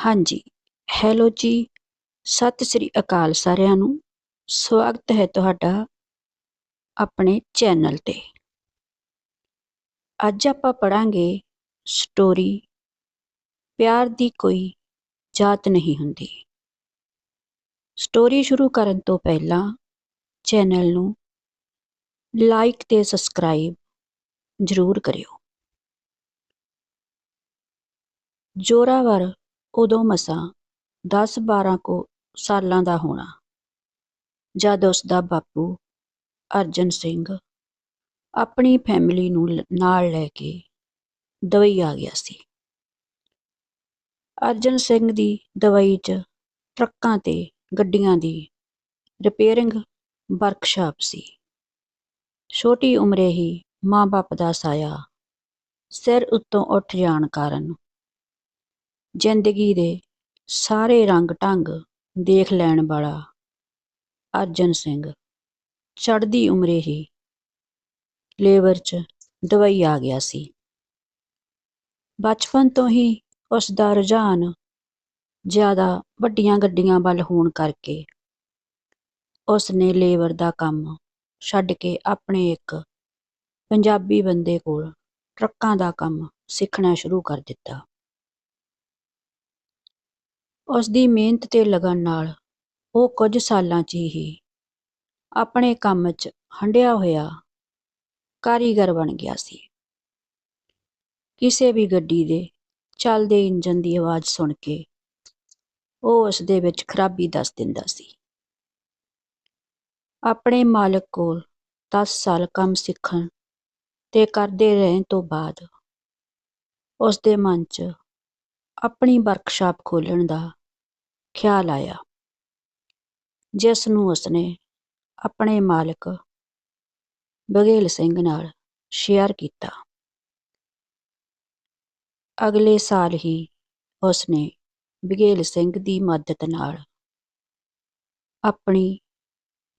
ਹਾਂਜੀ। ਹੈਲੋ ਜੀ, ਸਤਿ ਸ੍ਰੀ ਅਕਾਲ ਸਾਰਿਆਂ ਨੂੰ। ਸਵਾਗਤ ਹੈ ਤੁਹਾਡਾ ਆਪਣੇ ਚੈਨਲ ਤੇ। ਅੱਜ ਆਪਾਂ ਪੜਾਂਗੇ ਸਟੋਰੀ ਪਿਆਰ ਦੀ ਕੋਈ ਜਾਤ ਨਹੀਂ ਹੁੰਦੀ। ਸਟੋਰੀ ਸ਼ੁਰੂ ਕਰਨ ਤੋਂ ਪਹਿਲਾਂ ਚੈਨਲ ਨੂੰ ਲਾਈਕ ਤੇ ਸਬਸਕ੍ਰਾਈਬ ਜ਼ਰੂਰ ਕਰਿਓ। ਜੋਰਾਵਰ ਉਦੋਂ ਮਸਾਂ ਦਸ ਬਾਰਾਂ ਕੋ ਸਾਲਾਂ ਦਾ ਹੋਣਾ, ਜਦ ਉਸਦਾ ਬਾਪੂ ਅਰਜਨ ਸਿੰਘ ਆਪਣੀ ਫੈਮਿਲੀ ਨੂੰ ਨਾਲ ਲੈ ਕੇ ਦਵਈ ਆ ਗਿਆ ਸੀ। ਅਰਜਨ ਸਿੰਘ ਦੀ ਦਵਾਈ 'ਚ ਟਰੱਕਾਂ ਤੇ ਗੱਡੀਆਂ ਦੀ ਰਿਪੇਅਰਿੰਗ ਵਰਕਸ਼ਾਪ ਸੀ। ਛੋਟੀ ਉਮਰੇ ਹੀ ਮਾਂ-ਬਾਪ ਦਾ ਸਾਇਆ ਸਿਰ ਉੱਤੋਂ ਉੱਠ ਜਾਣ ਕਾਰਨ ਜ਼ਿੰਦਗੀ ਦੇ ਸਾਰੇ ਰੰਗ ਢੰਗ ਦੇਖ ਲੈਣ ਵਾਲਾ ਅਰਜਨ ਸਿੰਘ। ਚੜ੍ਹਦੀ ਉਮਰੇ ਹੀ ਲੇਬਰ 'ਚ ਦਵਾਈ ਆ ਗਿਆ ਸੀ। ਬਚਪਨ ਤੋਂ ਹੀ ਉਸ ਦਾ ਰੁਝਾਨ ਜ਼ਿਆਦਾ ਵੱਡੀਆਂ ਗੱਡੀਆਂ ਵੱਲ ਹੋਣ ਕਰਕੇ ਉਸ ਨੇ ਲੇਬਰ ਦਾ ਕੰਮ ਛੱਡ ਕੇ ਆਪਣੇ ਇੱਕ ਪੰਜਾਬੀ ਬੰਦੇ ਕੋਲ ਟਰੱਕਾਂ ਦਾ ਕੰਮ ਸਿੱਖਣਾ ਸ਼ੁਰੂ ਕਰ ਦਿੱਤਾ। ਉਸਦੀ ਮਿਹਨਤ ਤੇ ਲਗਨ ਨਾਲ ਉਹ ਕੁਝ ਸਾਲਾਂ 'ਚ ਹੀ ਆਪਣੇ ਕੰਮ 'ਚ ਹੰਢਿਆ ਹੋਇਆ ਕਾਰੀਗਰ ਬਣ ਗਿਆ ਸੀ। ਕਿਸੇ ਵੀ ਗੱਡੀ ਦੇ ਚੱਲਦੇ ਇੰਜਨ ਦੀ ਆਵਾਜ਼ ਸੁਣ ਕੇ ਉਹ ਉਸ ਦੇ ਵਿੱਚ ਖਰਾਬੀ ਦੱਸ ਦਿੰਦਾ ਸੀ। ਆਪਣੇ ਮਾਲਕ ਕੋਲ 10 ਸਾਲ ਕੰਮ ਸਿੱਖਣ ਤੇ ਕਰਦੇ ਰਹਿਣ ਤੋਂ ਬਾਅਦ ਉਸ ਦੇ ਮਨ 'ਚ ਆਪਣੀ ਵਰਕਸ਼ਾਪ ਖੋਲਣ ਦਾ ਖਿਆਲ ਆਇਆ। ਜਿਸ ਨੂੰ ਉਸਨੇ ਆਪਣੇ ਮਾਲਕ ਬਘੇਲ ਸਿੰਘ ਨਾਲ ਸ਼ੇਅਰ ਕੀਤਾ। ਅਗਲੇ ਸਾਲ ਹੀ ਉਸਨੇ ਬਘੇਲ ਸਿੰਘ ਦੀ ਮਦਦ ਨਾਲ ਆਪਣੀ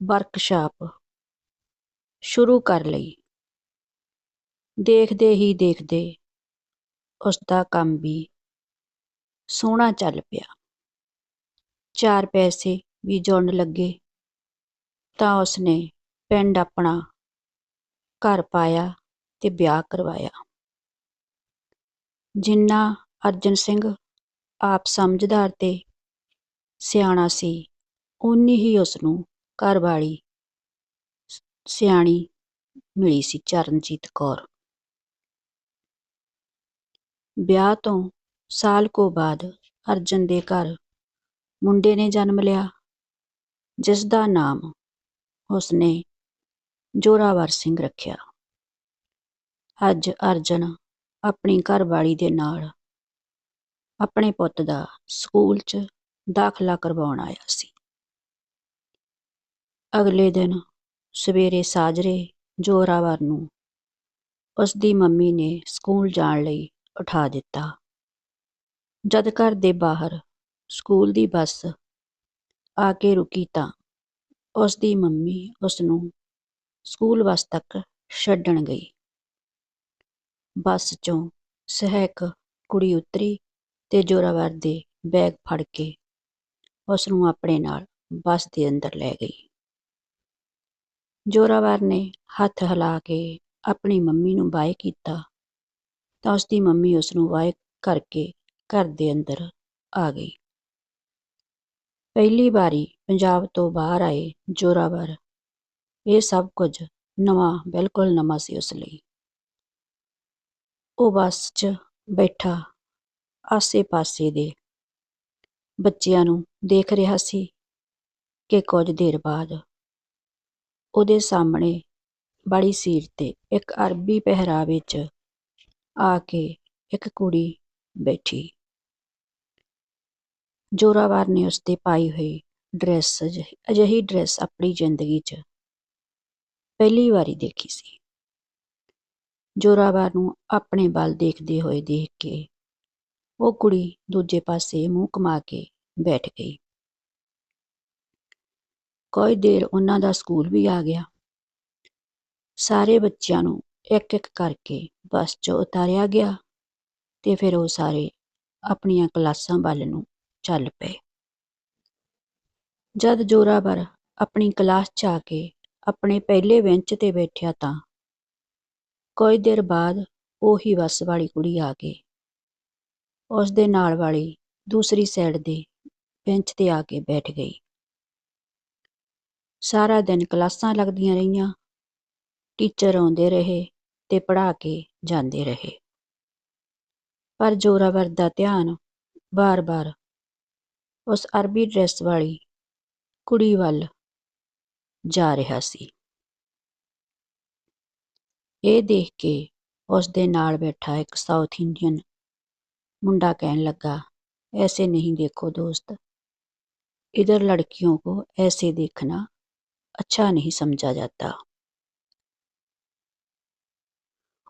ਵਰਕਸ਼ਾਪ ਸ਼ੁਰੂ ਕਰ ਲਈ। ਦੇਖਦੇ ਹੀ ਦੇਖਦੇ ਉਸ ਦਾ ਕੰਮ ਵੀ ਸੋਹਣਾ ਚੱਲ ਪਿਆ। ਚਾਰ ਪੈਸੇ ਵੀ ਜੁੜਨ ਲੱਗੇ ਤਾਂ ਉਸਨੇ ਪਿੰਡ ਆਪਣਾ ਘਰ ਪਾਇਆ ਤੇ ਵਿਆਹ ਕਰਵਾਇਆ। ਜਿੰਨਾ ਅਰਜਨ ਸਿੰਘ ਆਪ ਸਮਝਦਾਰ ਤੇ ਸਿਆਣਾ ਸੀ ਉਨੀ ਹੀ ਉਸ ਨੂੰ ਘਰ ਸਿਆਣੀ ਮਿਲੀ ਸੀ ਚਰਨਜੀਤ ਕੌਰ। ਵਿਆਹ ਤੋਂ ਸਾਲ ਕੋ ਬਾਅਦ ਅਰਜਨ ਦੇ ਘਰ ਮੁੰਡੇ ਨੇ ਜਨਮ ਲਿਆ। ਜਿਸ ਦਾ ਨਾਮ ਉਸਨੇ ਜੋਰਾਵਰ ਸਿੰਘ ਰੱਖਿਆ। ਅੱਜ ਅਰਜਨ ਆਪਣੀ ਘਰਵਾਲੀ ਦੇ ਨਾਲ ਆਪਣੇ ਪੁੱਤ ਦਾ ਸਕੂਲ 'ਚ ਦਾਖਲਾ ਕਰਵਾਉਣ ਆਇਆ ਸੀ। ਅਗਲੇ ਦਿਨ ਸਵੇਰੇ ਸਾਜਰੇ ਜੋਰਾਵਰ ਨੂੰ ਉਸ ਦੀ ਮੰਮੀ ਨੇ ਸਕੂਲ ਜਾਣ ਲਈ ਉਠਾ ਦਿੱਤਾ। ਜਦ ਘਰ ਦੇ ਬਾਹਰ ਸਕੂਲ ਦੀ ਬੱਸ ਆ ਕੇ ਰੁਕੀ ਤਾਂ ਉਸ ਦੀ ਮੰਮੀ ਉਸ ਨੂੰ ਸਕੂਲ ਬੱਸ ਤੱਕ ਛੱਡਣ ਗਈ। ਬੱਸ 'ਚੋਂ ਸਹਿਕ ਕੁੜੀ ਉਤਰੀ ਤੇ ਜੋਰਾਵਰ ਦੇ ਬੈਗ ਫੜ ਕੇ ਉਸ ਨੂੰ ਆਪਣੇ ਨਾਲ ਬੱਸ ਦੇ ਅੰਦਰ ਲੈ ਗਈ। ਜੋਰਾਵਰ ਨੇ ਹੱਥ ਹਿਲਾ ਕੇ ਆਪਣੀ ਮੰਮੀ ਨੂੰ ਬਾਏ ਕੀਤਾ ਤਾਂ ਉਸ ਦੀ ਮੰਮੀ ਉਸ ਨੂੰ ਬਾਏ ਕਰਕੇ ਘਰ ਦੇ ਅੰਦਰ ਆ ਗਈ। ਪਹਿਲੀ ਵਾਰੀ ਪੰਜਾਬ ਤੋਂ ਬਾਹਰ ਆਏ ਜੋਰਾਵਰ। ਇਹ ਸਭ ਕੁਝ ਨਵਾਂ, ਬਿਲਕੁਲ ਨਵਾਂ ਸੀ ਉਸ ਲਈ। ਉਹ ਬੱਸ 'ਚ ਬੈਠਾ ਆਸੇ-ਪਾਸੇ ਦੇ ਬੱਚਿਆਂ ਨੂੰ ਦੇਖ ਰਿਹਾ ਸੀ ਕਿ ਕੁਝ ਦੇਰ ਬਾਅਦ ਉਹਦੇ ਸਾਹਮਣੇ ਬੜੀ ਸੀਟ ਤੇ ਇੱਕ ਅਰਬੀ ਪਹਿਰਾਵੇ 'ਚ ਆ ਕੇ ਇੱਕ ਕੁੜੀ ਬੈਠੀ। ਜੋਰਾਵਰ ਨੇ ਉਸ ਤੇ ਪਾਈ ਹੋਈ ਡਰੈਸ ਅਜਿਹੀ ਅਜਿਹੀ ਡਰੈਸ ਆਪਣੀ ਜ਼ਿੰਦਗੀ 'ਚ ਪਹਿਲੀ ਵਾਰੀ ਦੇਖੀ ਸੀ। ਜੋਰਾਵਰ ਨੂੰ ਆਪਣੇ ਵੱਲ ਦੇਖਦੇ ਹੋਏ ਦੇਖ ਕੇ ਉਹ ਕੁੜੀ ਦੂਜੇ ਪਾਸੇ ਮੂੰਹ ਕਮਾ ਕੇ ਬੈਠ ਗਈ। ਕੋਈ ਦੇਰ ਉਹਨਾਂ ਦਾ ਸਕੂਲ ਵੀ ਆ ਗਿਆ। ਸਾਰੇ ਬੱਚਿਆਂ ਨੂੰ ਇੱਕ ਇੱਕ ਕਰਕੇ ਬੱਸ 'ਚ ਉਤਾਰਿਆ ਗਿਆ ਤੇ ਫਿਰ ਉਹ ਸਾਰੇ ਆਪਣੀਆਂ ਕਲਾਸਾਂ ਵੱਲ ਨੂੰ ਚੱਲ ਪਏ। ਜਦ ਜੋਰਾਵਰ ਆਪਣੀ ਕਲਾਸ 'ਚ ਆ ਕੇ ਆਪਣੇ ਪਹਿਲੇ ਬੈਂਚ ਤੇ ਬੈਠਿਆ ਤਾਂ ਕੁਝ ਦੇਰ ਬਾਅਦ ਉਹੀ ਬੱਸ ਵਾਲੀ ਕੁੜੀ ਆ ਕੇ ਉਸ ਦੇ ਨਾਲ ਵਾਲੀ ਦੂਸਰੀ ਸਾਈਡ ਦੇ ਬੈਂਚ ਤੇ ਆ ਕੇ ਬੈਠ ਗਈ। ਸਾਰਾ ਦਿਨ ਕਲਾਸਾਂ ਲੱਗਦੀਆਂ ਰਹੀਆਂ। ਟੀਚਰ ਆਉਂਦੇ ਰਹੇ ਤੇ ਪੜ੍ਹਾ ਕੇ ਜਾਂਦੇ ਰਹੇ। ਪਰ ਜੋਰਾਵਰ ਦਾ ਧਿਆਨ ਬਾਰ-ਬਾਰ ਉਸ ਅਰਬੀ ਡਰੈਸ ਵਾਲੀ ਕੁੜੀ ਵੱਲ ਜਾ ਰਿਹਾ ਸੀ ਇਹ ਦੇਖ ਕੇ ਉਸ ਦੇ ਨਾਲ ਬੈਠਾ ਇੱਕ ਸਾਊਥ ਇੰਡੀਅਨ मुंडा कहने लगा ऐसे नहीं देखो दोस्त इधर लड़कियों को ऐसे देखना अच्छा नहीं समझा जाता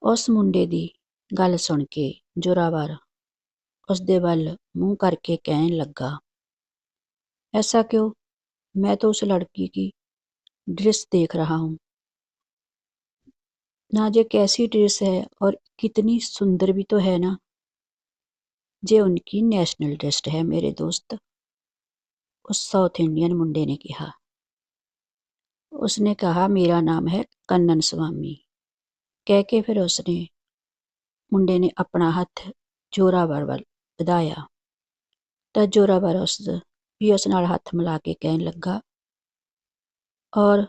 ਉਸ ਮੁੰਡੇ ਦੀ ਗੱਲ ਸੁਣ ਕੇ ਜੋਰਾਵਰ ਉਸ ਦੇ ਵੱਲ ਮੂੰਹ ਕਰਕੇ ਕਹਿਣ ਲੱਗਾ ऐसा क्यों मैं तो उस लड़की की ड्रेस देख रहा हूँ ना ये कैसी ड्रेस है और कितनी सुंदर भी तो है ना ਜੇ ਉਨਕੀ ਨੈਸ਼ਨਲ ਡਰੈਸ ਹੈ ਮੇਰੇ ਦੋਸਤ ਉਸ ਸਾਊਥ ਇੰਡੀਅਨ ਮੁੰਡੇ ਨੇ ਕਿਹਾ ਉਸਨੇ ਕਹਾ ਮੇਰਾ ਨਾਮ ਹੈ ਕੰਨਨ ਸਵਾਮੀ ਕਹਿ ਕੇ ਫਿਰ ਉਸਨੇ ਮੁੰਡੇ ਨੇ ਆਪਣਾ ਹੱਥ ਜੋਰਾਵਰ ਵੱਲ ਵਧਾਇਆ ਤਾਂ ਜੋਰਾਵਰ ਉਸ ਵੀ ਉਸ ਨਾਲ ਹੱਥ ਮਿਲਾ ਕੇ ਕਹਿਣ ਲੱਗਾ ਔਰ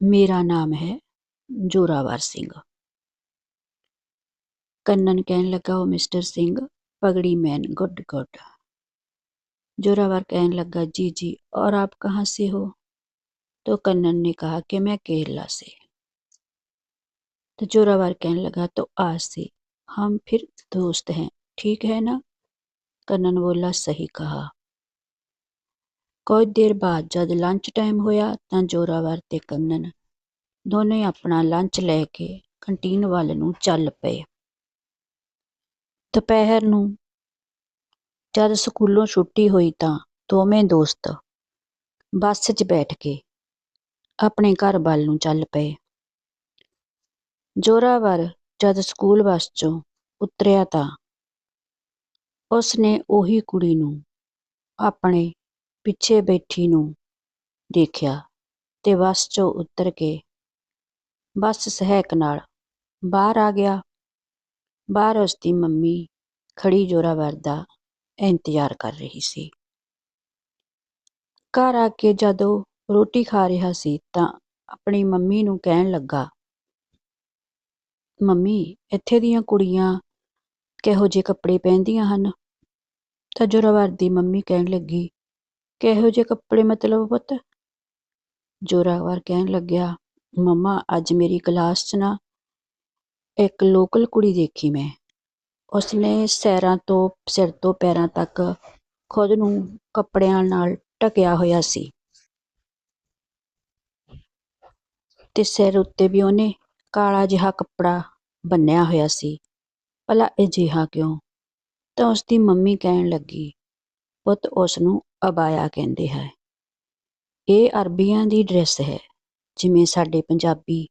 ਮੇਰਾ ਨਾਮ ਹੈ ਜੋਰਾਵਰ ਸਿੰਘ ਕੰਨਨ ਕਹਿਣ ਲੱਗਾ ਉਹ ਮਿਸਟਰ ਸਿੰਘ पगड़ी मैन गुड गुड जोरावर कहने लगा जी जी और आप कहाँ से हो तो कन्नन ने कहा कि मैं केरला से तो जोरावर कहने लगा तो आज से हम फिर दोस्त हैं ठीक है ना कन्नन बोला सही कहा ਕੁਝ ਦੇਰ ਬਾਅਦ ਜਦ ਲੰਚ ਟਾਈਮ ਹੋਇਆ ਤਾਂ ਜ਼ੋਰਾਵਰ ਤੇ ਕੰਨਨ ਦੋਨੇ ਆਪਣਾ ਲੰਚ ਲੈ ਕੇ ਕੰਟੀਨ ਵੱਲ ਨੂੰ ਚੱਲ ਪਏ। ਦੁਪਹਿਰ ਨੂੰ ਜਦ ਸਕੂਲੋਂ ਛੁੱਟੀ ਹੋਈ ਤਾਂ ਦੋਵੇਂ ਦੋਸਤ ਬੱਸ 'ਚ ਬੈਠ ਕੇ ਆਪਣੇ ਘਰ ਵੱਲ ਨੂੰ ਚੱਲ ਪਏ। ਜ਼ੋਰਾਵਰ ਜਦ ਸਕੂਲ ਬੱਸ 'ਚੋਂ ਉਤਰਿਆ ਤਾਂ ਉਸਨੇ ਉਹੀ ਕੁੜੀ ਨੂੰ ਆਪਣੇ ਪਿੱਛੇ ਬੈਠੀ ਨੂੰ ਦੇਖਿਆ ਤੇ ਬੱਸ 'ਚੋਂ ਉਤਰ ਕੇ ਬੱਸ ਸਹਿਕ ਨਾਲ ਬਾਹਰ ਆ ਗਿਆ। ਬਾਹਰ ਉਸਦੀ ਮੰਮੀ ਖੜੀ ਜੋਰਾਵਰ ਦਾ ਇੰਤਜ਼ਾਰ ਕਰ ਰਹੀ ਸੀ। ਘਰ ਆ ਕੇ ਜਦੋਂ ਰੋਟੀ ਖਾ ਰਿਹਾ ਸੀ ਤਾਂ ਆਪਣੀ ਮੰਮੀ ਨੂੰ ਕਹਿਣ ਲੱਗਾ, ਮੰਮੀ, ਇੱਥੇ ਦੀਆਂ ਕੁੜੀਆਂ ਕਿਹੋ ਜਿਹੇ ਕੱਪੜੇ ਪਹਿਨਦੀਆਂ ਹਨ? ਤਾਂ ਜੋਰਾਵਰ ਦੀ ਮੰਮੀ ਕਹਿਣ ਲੱਗੀ ਕਿਹੋ ਜਿਹੇ ਕੱਪੜੇ ਮਤਲਬ ਪੁੱਤ? ਜੋਰਾਵਰ ਕਹਿਣ ਲੱਗਿਆ, ਮੰਮਾ, ਅੱਜ ਮੇਰੀ ਕਲਾਸ 'ਚ ਨਾ ਇੱਕ ਲੋਕਲ ਕੁੜੀ ਦੇਖੀ ਮੈਂ। ਉਸਨੇ ਸੈਰਾਂ ਤੋਂ, ਸਿਰ ਤੋਂ ਪੈਰਾਂ ਤੱਕ ਖੁਦ ਨੂੰ ਕੱਪੜਿਆਂ ਨਾਲ ਢਕਿਆ ਹੋਇਆ ਸੀ। ਤੇ ਸਿਰ ਉੱਤੇ ਵੀ ਉਹਨੇ ਕਾਲਾ ਜਿਹਾ ਕੱਪੜਾ ਬੰਨਿਆ ਹੋਇਆ ਸੀ। ਭਲਾ ਅਜਿਹਾ ਕਿਉਂ? ਤਾਂ ਉਸ ਦੀ ਮੰਮੀ ਕਹਿਣ ਲੱਗੀ, ਪੁੱਤ ਉਸ ਨੂੰ ਅਬਾਇਆ ਕਹਿੰਦੇ ਹੈ। ਇਹ ਅਰਬੀਆਂ ਦੀ ਡਰੈਸ ਹੈ, ਜਿਵੇਂ ਸਾਡੇ ਪੰਜਾਬੀ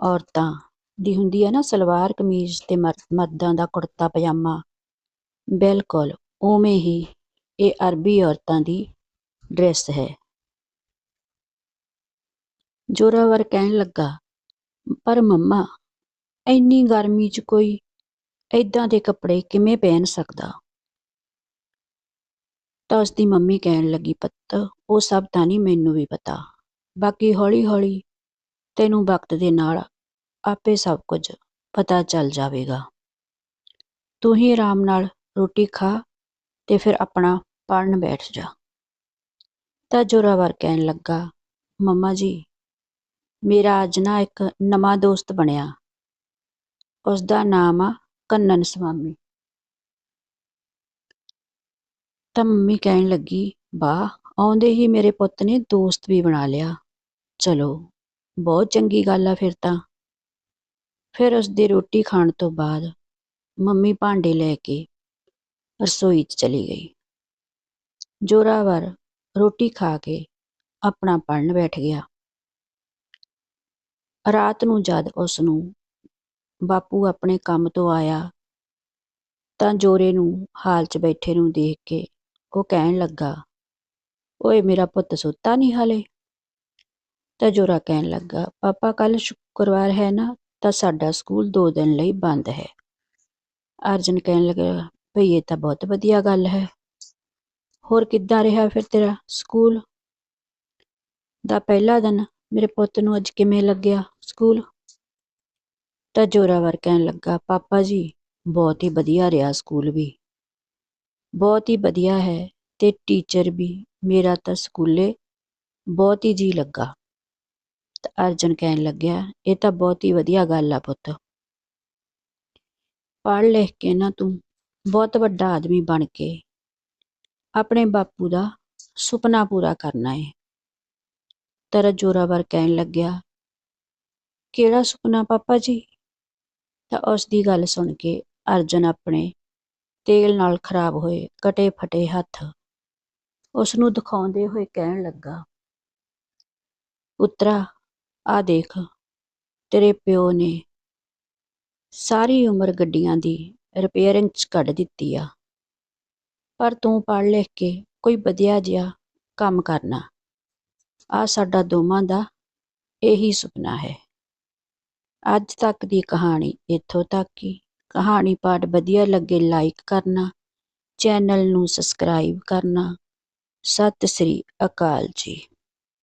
ਔਰਤਾਂ ਦੀ ਹੁੰਦੀ ਹੈ ਨਾ, ਸਲਵਾਰ ਕਮੀਜ਼ ਤੇ ਮਰਦਾਂ ਦਾ ਕੁੜਤਾ, ਪਜਾਮਾ। ਬਿਲਕੁਲ ਉਵੇਂ ਹੀ ਇਹ ਅਰਬੀ ਔਰਤਾਂ ਦੀ ਡਰੈਸ ਹੈ। ਜੋਰਾਵਰ ਕਹਿਣ ਲੱਗਾ, ਪਰ ਮੰਮਾ, ਇੰਨੀ ਗਰਮੀ 'ਚ ਕੋਈ ਐਦਾਂ ਦੇ ਕੱਪੜੇ ਕਿਵੇਂ ਪਹਿਨ ਸਕਦਾ? ਤਾਂ ਉਸ ਦੀ ਮੰਮੀ ਕਹਿਣ ਲੱਗੀ, ਪੁੱਤ, ਉਹ ਸਭ ਤਾਂ ਨਹੀਂ ਮੈਨੂੰ ਵੀ ਪਤਾ। ਬਾਕੀ ਹੌਲੀ ਹੌਲੀ ਤੈਨੂੰ ਵਕਤ ਦੇ ਨਾਲ ਆਪੇ ਸਭ ਕੁਝ ਪਤਾ ਚੱਲ ਜਾਵੇਗਾ। ਤੂੰ ਹੀ ਆਰਾਮ ਨਾਲ ਰੋਟੀ ਖਾ ਤੇ ਫਿਰ ਆਪਣਾ ਪੜਨ ਬੈਠ ਜਾ। ਤਾਂ ਜੋਰਾਵਰ ਕਹਿਣ ਲੱਗਾ, ਮੰਮਾ ਜੀ, ਮੇਰਾ ਅੱਜ ਨਾ ਇੱਕ ਨਵਾਂ ਦੋਸਤ ਬਣਿਆ। ਉਸ ਦਾ ਨਾਮ ਆ ਕੰਨਨ ਸਵਾਮੀ। ਤਾਂ ਮੰਮੀ ਕਹਿਣ ਲੱਗੀ, ਵਾਹ, ਆਉਂਦੇ ਹੀ ਮੇਰੇ ਪੁੱਤ ਨੇ ਦੋਸਤ ਵੀ ਬਣਾ ਲਿਆ। ਚਲੋ, ਬਹੁਤ ਚੰਗੀ ਗੱਲ ਆ ਫਿਰ ਤਾਂ। ਫਿਰ ਉਸ ਦੀ ਰੋਟੀ ਖਾਣ ਤੋਂ ਬਾਅਦ ਮੰਮੀ ਭਾਂਡੇ ਲੈ ਕੇ ਰਸੋਈ 'ਚ ਚਲੀ ਗਈ। ਜੋਰਾਵਰ ਰੋਟੀ ਖਾ ਕੇ ਆਪਣਾ ਪੜਨ ਬੈਠ ਗਿਆ। ਰਾਤ ਨੂੰ ਜਦ ਉਸ ਨੂੰ ਬਾਪੂ ਆਪਣੇ ਕੰਮ ਤੋਂ ਆਇਆ ਤਾਂ ਜੋਰੇ ਨੂੰ ਹਾਲ 'ਚ ਬੈਠੇ ਨੂੰ ਦੇਖ ਕੇ ਉਹ ਕਹਿਣ ਲੱਗਾ, ਓਏ ਮੇਰਾ ਪੁੱਤ ਸੁੱਤਾ ਨਹੀਂ ਹਾਲੇ? ਤਾਂ ਜੋਰਾ ਕਹਿਣ ਲੱਗਾ, ਪਾਪਾ ਕੱਲ ਸ਼ੁੱਕਰਵਾਰ ਹੈ ਨਾ, ਤਾਂ ਸਾਡਾ ਸਕੂਲ ਦੋ ਦਿਨ ਲਈ ਬੰਦ ਹੈ। ਅਰਜਨ ਕਹਿਣ ਲੱਗਾ, ਭਈ ਇਹ ਤਾਂ ਬਹੁਤ ਵਧੀਆ ਗੱਲ ਹੈ। ਹੋਰ ਕਿੱਦਾਂ ਰਿਹਾ ਫਿਰ ਤੇਰਾ ਸਕੂਲ? ਦਾ ਪਹਿਲਾ ਦਿਨ ਮੇਰੇ ਪੁੱਤ ਨੂੰ ਅੱਜ ਕਿਵੇਂ ਲੱਗਿਆ ਸਕੂਲ? ਤਾਂ ਜੋਰਾਵਰ ਕਹਿਣ ਲੱਗਾ, ਪਾਪਾ ਜੀ, ਬਹੁਤ ਹੀ ਵਧੀਆ ਰਿਹਾ ਸਕੂਲ ਵੀ। ਬਹੁਤ ਹੀ ਵਧੀਆ ਹੈ ਤੇ ਟੀਚਰ ਵੀ ਮੇਰਾ ਤਾਂ ਸਕੂਲੇ ਬਹੁਤ ਹੀ ਜੀਅ ਲੱਗਾ। ਤਾਂ ਅਰਜਨ ਕਹਿਣ ਲੱਗਿਆ, ਇਹ ਤਾਂ ਬਹੁਤ ਹੀ ਵਧੀਆ ਗੱਲ ਆ ਪੁੱਤ। ਪੜ੍ਹ ਲਿਖ ਕੇ ਨਾ ਤੂੰ ਬਹੁਤ ਵੱਡਾ ਆਦਮੀ ਬਣ ਕੇ ਆਪਣੇ ਬਾਪੂ ਦਾ ਸੁਪਨਾ ਪੂਰਾ ਕਰਨਾ ਹੈ ਤਰ ਜੋਰਾਵਰ ਕਹਿਣ ਲੱਗਿਆ, ਕਿਹੜਾ ਸੁਪਨਾ ਪਾਪਾ ਜੀ? ਤਾਂ ਉਸ ਦੀ ਗੱਲ ਸੁਣ ਕੇ ਅਰਜਨ ਆਪਣੇ ਤੇਲ ਨਾਲ ਖਰਾਬ ਹੋਏ, ਕਟੇ ਫਟੇ ਹੱਥ। ਉਸ ਨੂੰ ਦਿਖਾਉਂਦੇ ਹੋਏ ਕਹਿਣ ਲੱਗਾ, ਪੁੱਤਰਾ, ਆ ਦੇਖ, ਤੇਰੇ ਪਿਓ ਨੇ ਸਾਰੀ ਉਮਰ ਗੱਡੀਆਂ ਦੀ ਰਿਪੇਅਰਿੰਗ 'ਚ ਕੱਢ ਦਿੱਤੀ ਆ। ਪਰ ਤੂੰ ਪੜ੍ਹ ਲਿਖ ਕੇ ਕੋਈ ਵਧੀਆ ਜਿਹਾ ਕੰਮ ਕਰਨਾ। ਆ ਸਾਡਾ ਦੋਵਾਂ ਦਾ ਇਹੀ ਸੁਪਨਾ ਹੈ। ਅੱਜ ਤੱਕ ਦੀ ਕਹਾਣੀ ਇੱਥੋਂ ਤੱਕ ਹੀ ਕਹਾਣੀ ਪਾਠ ਵਧੀਆ ਲੱਗੇ ਲਾਈਕ ਕਰਨਾ ਚੈਨਲ ਨੂੰ ਸਬਸਕ੍ਰਾਈਬ ਕਰਨਾ। ਸਤਿ ਸ੍ਰੀ ਅਕਾਲ ਜੀ।